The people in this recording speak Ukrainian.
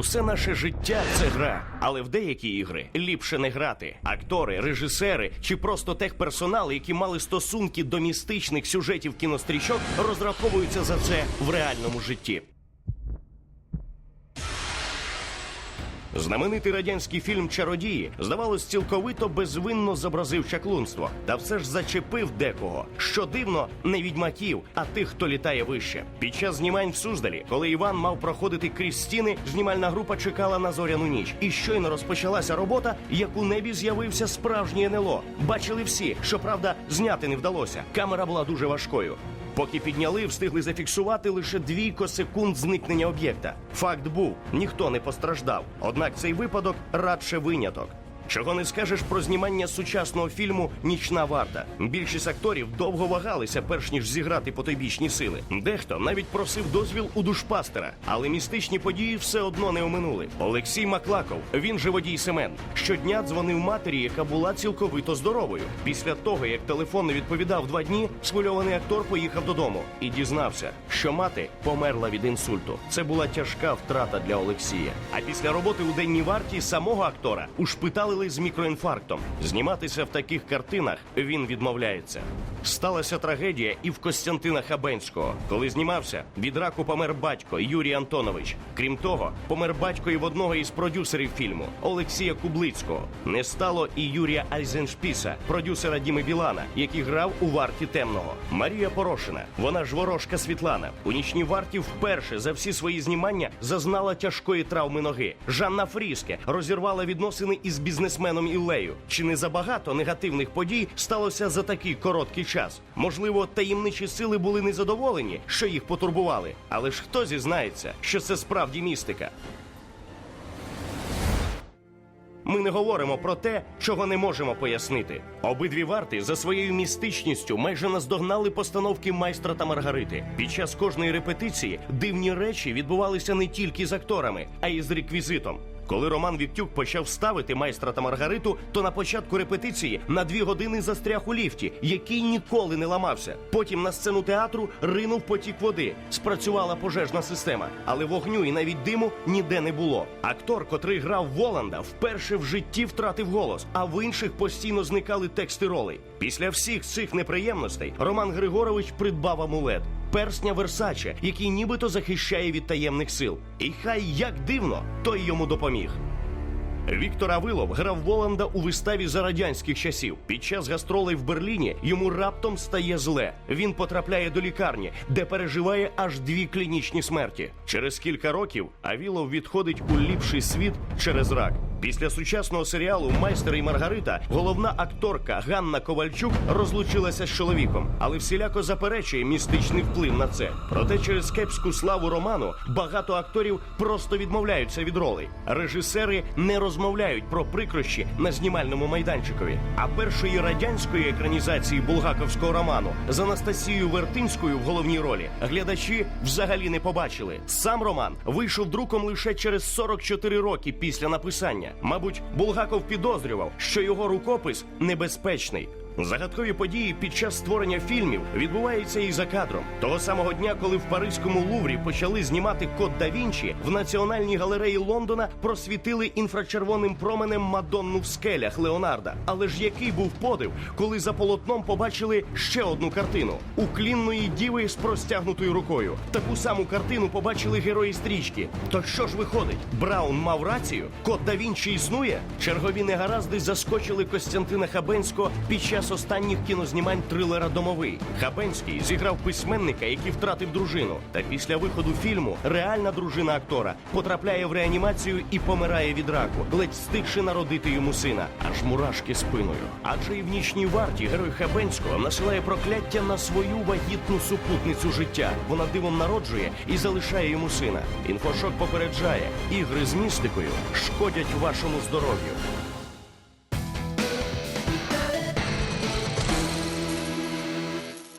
Усе наше життя це гра, але в деякі ігри ліпше не грати. Актори, режисери чи просто техперсонал, які мали стосунки до містичних сюжетів кінострічок, розраховуються за це в реальному житті. Знаменитий радянський фільм Чародії, здавалось, цілковито безвинно зобразив чаклунство, та все ж зачепив декого. Що дивно, не відьмаків, а тих, хто літає вище. Під час знімань в Суздалі, коли Іван мав проходити крізь стіни, знімальна група чекала на зоряну ніч. І щойно розпочалася робота, як у небі з'явився справжній НЛО. Бачили всі, щоправда, зняти не вдалося. Камера була дуже важкою. Поки підняли, встигли зафіксувати лише двійко секунд зникнення об'єкта. Факт був, ніхто не постраждав. Однак цей випадок радше виняток. Чого не скажеш про знімання сучасного фільму Нічна варта. Більшість акторів довго вагалися, перш ніж зіграти потойбічні сили. Дехто навіть просив дозвіл у душпастера, але містичні події все одно не оминули. Олексій Маклаков, він же водій Семен, щодня дзвонив матері, яка була цілковито здоровою. Після того, як телефон не відповідав два дні, схвильований актор поїхав додому і дізнався, що мати померла від інсульту. Це була тяжка втрата для Олексія. А після роботи у денній варті самого актора ушпиталили з мікроінфарктом. Зніматися в таких картинах він відмовляється. Сталася трагедія і в Костянтина Хабенського. Коли знімався, від раку помер батько Юрій Антонович. Крім того, помер батько і в одного із продюсерів фільму Олексія Кублицького. Не стало і Юрія Айзеншпіса, продюсера Діми Білана, який грав у варті темного. Марія Порошина, вона ж ворожка Світлана. У нічній варті вперше за всі свої знімання зазнала тяжкої травми ноги. Жанна Фріске розірвала відносини із бізнесменом Іллею. Чи не забагато негативних подій сталося за такий короткий час? Можливо, таємничі сили були незадоволені, що їх потурбували. Але ж хто зізнається, що це справді містика? Ми не говоримо про те, чого не можемо пояснити. Обидві варти за своєю містичністю майже наздогнали постановки майстра та Маргарити. Під час кожної репетиції дивні речі відбувалися не тільки з акторами, а й з реквізитом. Коли Роман Віктюк почав ставити майстра та Маргариту, то на початку репетиції на дві години застряг у ліфті, який ніколи не ламався. Потім на сцену театру ринув потік води. Спрацювала пожежна система, але вогню і навіть диму ніде не було. Актор, котрий грав Воланда, вперше в житті втратив голос, а в інших постійно зникали тексти ролей. Після всіх цих неприємностей Роман Григорович придбав амулет. Персня Версаче, який нібито захищає від таємних сил. І хай як дивно, той йому допоміг. Віктор Авилов грав Воланда у виставі за радянських часів. Під час гастролей в Берліні йому раптом стає зле. Він потрапляє до лікарні, де переживає аж дві клінічні смерті. Через кілька років Авілов відходить у ліпший світ через рак. Після сучасного серіалу Майстер і Маргарита головна акторка Ганна Ковальчук розлучилася з чоловіком, але всіляко заперечує містичний вплив на це. Проте через кепську славу роману багато акторів просто відмовляються від ролей. Режисери не розмовляють про прикрощі на знімальному майданчикові. А першої радянської екранізації булгаковського роману з Анастасією Вертинською в головній ролі глядачі взагалі не побачили. Сам роман вийшов друком лише через 44 роки після написання. Мабуть, Булгаков підозрював, що його рукопис небезпечний. Загадкові події під час створення фільмів відбуваються і за кадром. Того самого дня, коли в Паризькому Луврі почали знімати Код да Вінчі, в Національній галереї Лондона просвітили інфрачервоним променем Мадонну в скелях Леонарда. Але ж який був подив, коли за полотном побачили ще одну картину уклінної діви з простягнутою рукою. Таку саму картину побачили герої стрічки. То що ж виходить? Браун мав рацію? Код да Вінчі існує? Чергові негаразди заскочили Костянтина Хабенського під час останніх кінознімань трилера Домовий. Хабенський зіграв письменника, який втратив дружину. Та після виходу фільму реальна дружина актора потрапляє в реанімацію і помирає від раку, ледь встигши народити йому сина, аж мурашки спиною. Адже і в нічній варті герой Хабенського насилає прокляття на свою вагітну супутницю життя. Вона дивом народжує і залишає йому сина. Інфошок попереджає, ігри з містикою шкодять вашому здоров'ю.